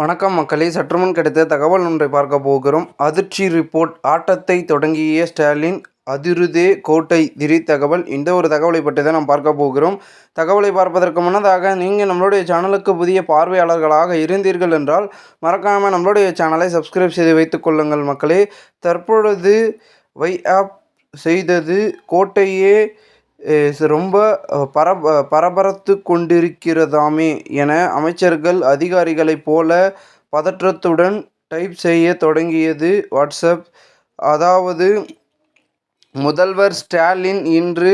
வணக்கம் மக்களே. சற்றுமுன் கிடைத்த தகவல் ஒன்றை பார்க்க போகிறோம். அதிர்ச்சி ரிப்போர்ட் ஆட்டத்தை தொடங்கிய ஸ்டாலின் அதிருதே கோட்டை திடீர் தகவல். இந்த ஒரு தகவலை பற்றி தான் நாம் பார்க்க போகிறோம். தகவலை பார்ப்பதற்கு முன்னதாக நீங்கள் நம்மளுடைய சேனலுக்கு புதிய பார்வையாளர்களாக இருந்தீர்கள் என்றால் மறக்காமல் நம்மளுடைய சேனலை சப்ஸ்கிரைப் செய்து வைத்துக் கொள்ளுங்கள் மக்களே. தற்பொழுது வை ஆப் செய்தது கோட்டையே ரொம்ப பரப பரபரத்து கொண்டிருக்கிறதாமே என அமைச்சர்கள் அதிகாரிகளைப் போல பதற்றத்துடன் டைப் செய்ய தொடங்கியது வாட்ஸ்அப். அதாவது முதல்வர் ஸ்டாலின் இன்று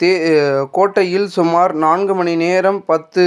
தே கோட்டையில் சுமார் நான்கு மணி நேரம் பத்து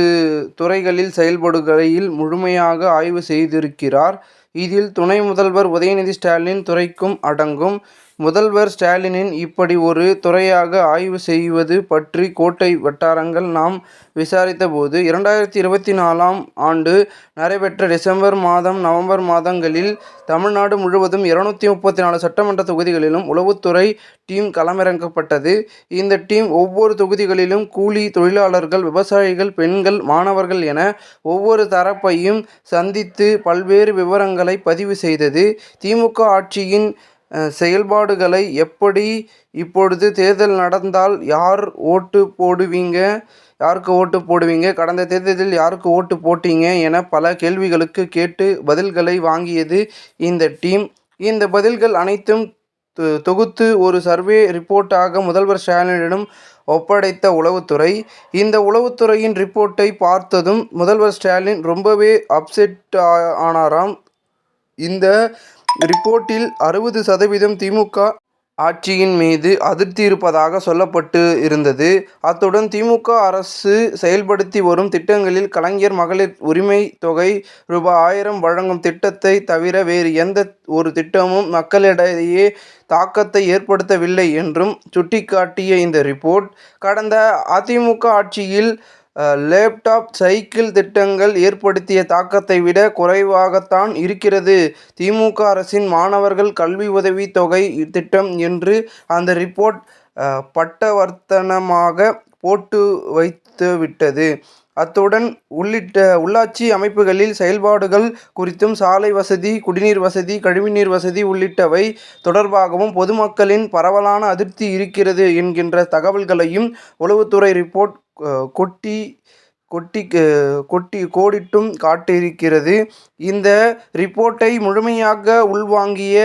துறைகளில் செயல்படுகையில் முழுமையாக ஆய்வு செய்திருக்கிறார். இதில் துணை முதல்வர் உதயநிதி ஸ்டாலின் துறைக்கும் அடங்கும். முதல்வர் ஸ்டாலினின் இப்படி ஒரு துறையாக ஆய்வு செய்வது பற்றி கோட்டை வட்டாரங்கள் நாம் விசாரித்தபோது இரண்டாயிரத்தி இருபத்தி நாலாம் ஆண்டு நடைபெற்ற டிசம்பர் மாதம் நவம்பர் மாதங்களில் தமிழ்நாடு முழுவதும் இருநூத்தி முப்பத்தி நாலு சட்டமன்ற தொகுதிகளிலும் உளவுத்துறை டீம் களமிறக்கப்பட்டது இந்த டீம் ஒவ்வொரு தொகுதிகளிலும் கூலி தொழிலாளர்கள் விவசாயிகள் பெண்கள் மாணவர்கள் என ஒவ்வொரு தரப்பையும் சந்தித்து பல்வேறு விவரங்களை பதிவு செய்தது. திமுக ஆட்சியின் செயல்பாடுகளை எப்படி இப்பொழுது தேர்தல் நடந்தால் யார் ஓட்டு போடுவீங்க யாருக்கு ஓட்டு போடுவீங்க கடந்த தேர்தலில் யாருக்கு ஓட்டு போட்டீங்க என பல கேள்விகளுக்கு கேட்டு பதில்களை வாங்கியது இந்த டீம். இந்த பதில்கள் அனைத்தும் தொ- தொகுத்து ஒரு சர்வே ரிப்போர்ட்டாக முதல்வர் ஸ்டாலினிடம் ஒப்படைத்த உளவுத்துறை. இந்த உளவுத்துறையின் ரிப்போர்ட்டை பார்த்ததும் முதல்வர் ஸ்டாலின் ரொம்பவே அப்செட் ஆனாராம். இந்த ரிப்போர்ட்டில் அறுபது சதவீதம் திமுக ஆட்சியின் மீது அதிருப்தி இருப்பதாக சொல்லப்பட்டு இருந்தது. அத்துடன் திமுக அரசு செயல்படுத்தி வரும் திட்டங்களில் கலைஞர் மகளிர் உரிமை தொகை ரூபாய் ஆயிரம் வழங்கும் திட்டத்தை தவிர வேறு எந்த ஒரு திட்டமும் மக்களிடையே தாக்கத்தை ஏற்படுத்தவில்லை என்றும் சுட்டிக்காட்டிய இந்த ரிப்போர்ட். கடந்த அதிமுக ஆட்சியில் லேப்டாப் சைக்கிள் திட்டங்கள் ஏற்படுத்திய தாக்கத்தை விட குறைவாகத்தான் இருக்கிறது. திமுக அரசின் மாணவர்கள் கல்வி உதவி தொகை திட்டம் என்று அந்த ரிப்போர்ட் பட்டவர்த்தனமாக போட்டு வைத்துவிட்டது அத்துடன் உள்ளிட்ட உள்ளாட்சி அமைப்புகளில் செயல்பாடுகள் குறித்தும் சாலை வசதி குடிநீர் வசதி கழிவுநீர் வசதி உள்ளிட்டவை தொடர்பாகவும் பொதுமக்களின் பரவலான அதிருப்தி இருக்கிறது என்கின்ற தகவல்களையும் உளவுத்துறை ரிப்போர்ட் கொட்டி கொட்டி கொட்டி கோடிட்டும் காட்டியிருக்கிறது. இந்த ரிப்போர்ட்டை முழுமையாக உள்வாங்கிய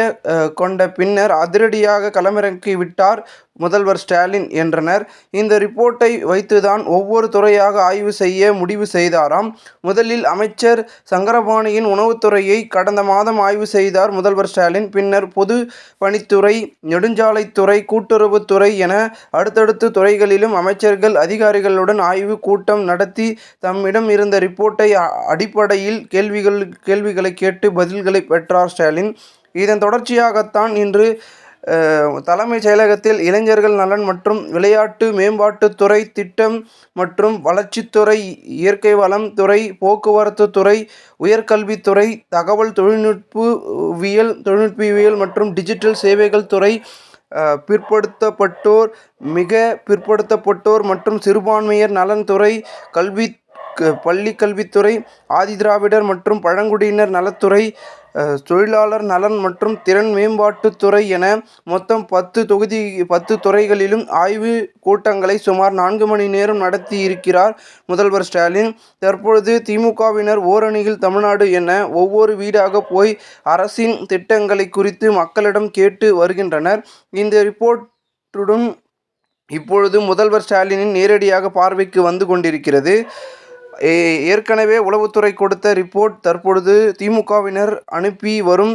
கொண்ட பின்னர் அதிரடியாக களமிறக்கி விட்டார் முதல்வர் ஸ்டாலின் என்றனர். இந்த ரிப்போர்ட்டை வைத்துதான் ஒவ்வொரு துறையாக ஆய்வு செய்ய முடிவு செய்தாராம். முதலில் அமைச்சர் சங்கரபாணியின் உணவுத்துறையை கடந்த மாதம் ஆய்வு செய்தார் முதல்வர் ஸ்டாலின். பின்னர் பொது பணித்துறை நெடுஞ்சாலைத்துறை கூட்டுறவுத்துறை என அடுத்தடுத்த துறைகளிலும் அமைச்சர்கள் அதிகாரிகளுடன் ஆய்வு கூட்டம் நடத்தி தம்மிடம் இருந்த ரிப்போர்ட்டை அடிப்படையில் கேள்விகள் கேள்விகளை கேட்டு பதில்களை பெற்றார் ஸ்டாலின். இதன் தொடர்ச்சியாகத்தான் இன்று தலைமைச் செயலகத்தில் இளைஞர்கள் நலன் மற்றும் விளையாட்டு மேம்பாட்டுத்துறை திட்டம் மற்றும் வளர்ச்சித்துறை இயற்கை வளம் துறை போக்குவரத்து துறை உயர்கல்வித்துறை தகவல் தொழில்நுட்பவியல் தொழில்நுட்பவியல் மற்றும் டிஜிட்டல் சேவைகள் துறை பிற்படுத்தப்பட்டோர் மிக பிற்படுத்தப்பட்டோர் மற்றும் சிறுபான்மையர் நலன்துறை கல்வி க- பள்ளி கல்வித்துறை ஆதிதிராவிடர் மற்றும் பழங்குடியினர் நலத்துறை தொழிலாளர் நலன் மற்றும் திறன் மேம்பாட்டுத்துறை என மொத்தம் பத்து தொகுதி பத்து துறைகளிலும் ஆய்வு கூட்டங்களை சுமார் நான்கு மணி நேரம் நடத்தி இருக்கிறார் முதல்வர் ஸ்டாலின். தற்பொழுது திமுகவினர் ஓரணியில் தமிழ்நாடு என ஒவ்வொரு வீடாக போய் அரசின் திட்டங்களை குறித்து மக்களிடம் கேட்டு வருகின்றனர். இந்த ரிப்போர்ட்டுடன் இப்பொழுது முதல்வர் ஸ்டாலினின் நேரடியாக பார்வைக்கு வந்து கொண்டிருக்கிறது. ஏற்கனவே உளவுத்துறை கொடுத்த ரிப்போர்ட் தற்பொழுது திமுகவினர் அனுப்பி வரும்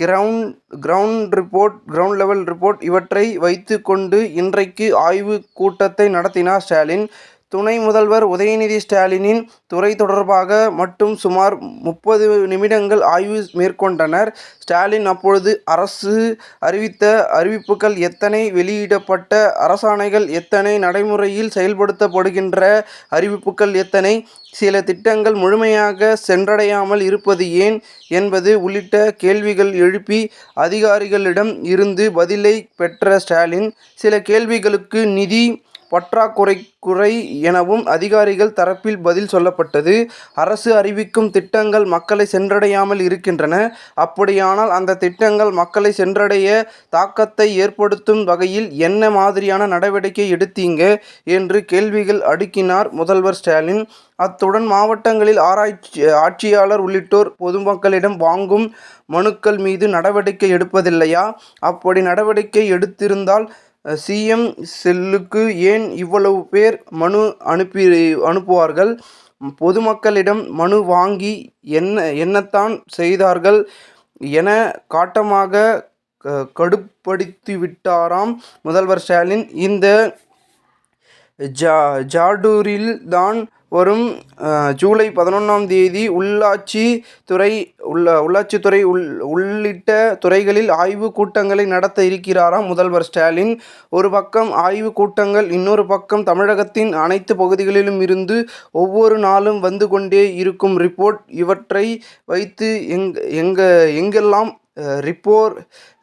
ground ground report ground level report இவற்றை வைத்து கொண்டு இன்றைக்கு ஆய்வு கூட்டத்தை நடத்தினார் ஸ்டாலின். துணை முதல்வர் உதயநிதி ஸ்டாலினின் துறை தொடர்பாக மட்டும் சுமார் முப்பது நிமிடங்கள் ஆய்வு மேற்கொண்டனர். ஸ்டாலின் அப்பொழுது அரசு அறிவித்த அறிவிப்புகள் எத்தனை வெளியிடப்பட்ட அரசாணைகள் எத்தனை நடைமுறையில் செயல்படுத்தப்படுகின்ற அறிவிப்புகள் எத்தனை சில திட்டங்கள் முழுமையாக சென்றடையாமல் இருப்பது ஏன் என்பது உள்ளிட்ட கேள்விகள் எழுப்பி அதிகாரிகளிடம் இருந்து பதிலை பெற்ற ஸ்டாலின் சில கேள்விகளுக்கு நிதி பற்றாக்குறை குறை எனவும் அதிகாரிகள் தரப்பில் பதில் சொல்லப்பட்டது. அரசு அறிவிக்கும் திட்டங்கள் மக்களை சென்றடையாமல் இருக்கின்றன. அப்படியானால் அந்த திட்டங்கள் மக்களை சென்றடைய தாக்கத்தை ஏற்படுத்தும் வகையில் என்ன மாதிரியான நடவடிக்கை எடுத்தீங்க என்று கேள்விகள் அடுக்கினார் முதல்வர் ஸ்டாலின். அத்துடன் மாவட்டங்களில் ஆராய்ச்சி ஆட்சியாளர் உள்ளிட்டோர் பொதுமக்களிடம் வாங்கும் மனுக்கள் மீது நடவடிக்கை எடுப்பதில்லையா? அப்படி நடவடிக்கை எடுத்திருந்தால் சிஎம் செல்லுக்கு ஏன் இவ்வளவு பேர் மனு அனுப்பி அனுப்புவார்கள்? பொதுமக்களிடம் மனு வாங்கி என்ன என்னத்தான் செய்தார்கள் என காட்டமாக கடுப்படுத்திவிட்டாராம் முதல்வர் ஸ்டாலின். இந்த ஜாடூரில் தான் வரும் ஜூலை பதினொன்றாம் தேதி உள்ளாட்சி துறை உள்ள உள்ளாட்சித்துறை உள் உள்ளிட்ட துறைகளில் ஆய்வுக் கூட்டங்களை நடத்த இருக்கிறாராம் முதல்வர் ஸ்டாலின். ஒரு பக்கம் ஆய்வுக் கூட்டங்கள் இன்னொரு பக்கம் தமிழகத்தின் அனைத்து பகுதிகளிலும் இருந்து ஒவ்வொரு நாளும் வந்து கொண்டே இருக்கும் ரிப்போர்ட். இவற்றை வைத்து எங்கெல்லாம் ரிப்போர்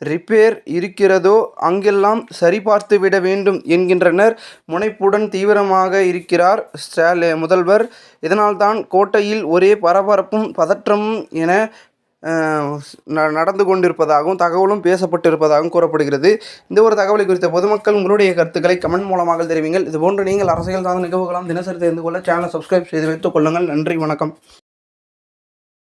ரிப்பேர் இருக்கிறதோ அங்கெல்லாம் சரிபார்த்துவிட வேண்டும் என்கின்றனர் முனைப்புடன் தீவிரமாக இருக்கிறார் முதல்வர். இதனால்தான் கோட்டையில் ஒரே பரபரப்பும் பதற்றமும் என நடந்து கொண்டிருப்பதாகவும் தகவலும் பேசப்பட்டிருப்பதாகவும் கூறப்படுகிறது. இந்த ஒரு தகவலை குறித்த பொதுமக்கள் உங்களுடைய கருத்துக்களை கமெண்ட் மூலமாக தெரிவிங்கள் இதுபோன்று நீங்கள் அரசியல் சார்ந்த நிகழ்வுகளாம் தினசரி தெரிந்து கொள்ள சேனலை சப்ஸ்கிரைப் செய்து வைத்துக் கொள்ளுங்கள். நன்றி வணக்கம்.